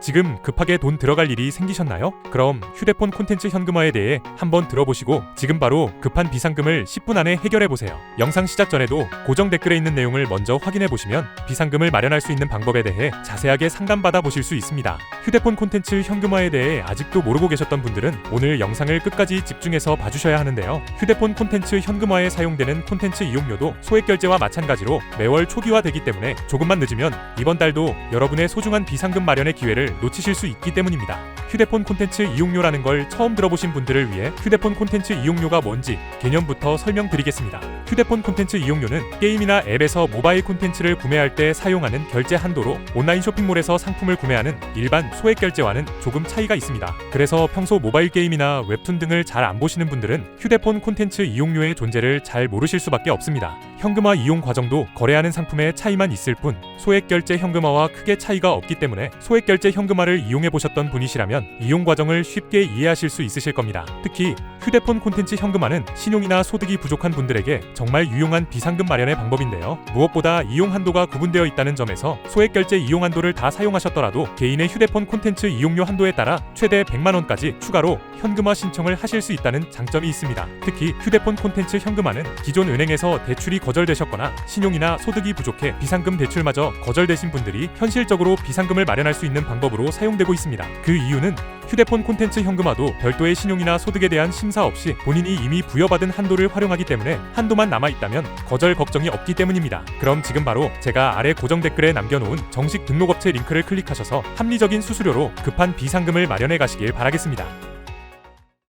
지금 급하게 돈 들어갈 일이 생기셨나요? 그럼 휴대폰 콘텐츠 현금화에 대해 한번 들어보시고 지금 바로 급한 비상금을 10분 안에 해결해 보세요. 영상 시작 전에도 고정 댓글에 있는 내용을 먼저 확인해 보시면 비상금을 마련할 수 있는 방법에 대해 자세하게 상담받아 보실 수 있습니다. 휴대폰 콘텐츠 현금화에 대해 아직도 모르고 계셨던 분들은 오늘 영상을 끝까지 집중해서 봐주셔야 하는데요. 휴대폰 콘텐츠 현금화에 사용되는 콘텐츠 이용료도 소액 결제와 마찬가지로 매월 초기화되기 때문에 조금만 늦으면 이번 달도 여러분의 소중한 비상금 마련의 기회를 놓치실 수 있기 때문입니다. 휴대폰 콘텐츠 이용료라는 걸 처음 들어보신 분들을 위해 휴대폰 콘텐츠 이용료가 뭔지 개념부터 설명드리겠습니다. 휴대폰 콘텐츠 이용료는 게임이나 앱에서 모바일 콘텐츠를 구매할 때 사용하는 결제 한도로 온라인 쇼핑몰에서 상품을 구매하는 일반 소액 결제와는 조금 차이가 있습니다. 그래서 평소 모바일 게임이나 웹툰 등을 잘 안 보시는 분들은 휴대폰 콘텐츠 이용료의 존재를 잘 모르실 수밖에 없습니다. 현금화 이용 과정도 거래하는 상품의 차이만 있을 뿐 소액 결제 현금화와 크게 차이가 없기 때문에 소액 결제 현금화를 이용해 보셨던 분이시라면 이용 과정을 쉽게 이해하실 수 있으실 겁니다. 특히 휴대폰 콘텐츠 현금화는 신용이나 소득이 부족한 분들에게 정말 유용한 비상금 마련의 방법인데요. 무엇보다 이용 한도가 구분되어 있다는 점에서 소액 결제 이용 한도를 다 사용하셨더라도 개인의 휴대폰 콘텐츠 이용료 한도에 따라 최대 100만 원까지 추가로 현금화 신청을 하실 수 있다는 장점이 있습니다. 특히 휴대폰 콘텐츠 현금화는 기존 은행에서 대출이 거절되셨거나 신용이나 소득이 부족해 비상금 대출마저 거절되신 분들이 현실적으로 비상금을 마련할 수 있는 방법으로 사용되고 있습니다. 그 이유는 휴대폰 콘텐츠 현금화도 별도의 신용이나 소득에 대한 심사 없이 본인이 이미 부여받은 한도를 활용하기 때문에 한도만 남아 있다면 거절 걱정이 없기 때문입니다. 그럼 지금 바로 제가 아래 고정 댓글에 남겨놓은 정식 등록업체 링크를 클릭하셔서 합리적인 수수료로 급한 비상금을 마련해 가시길 바라겠습니다.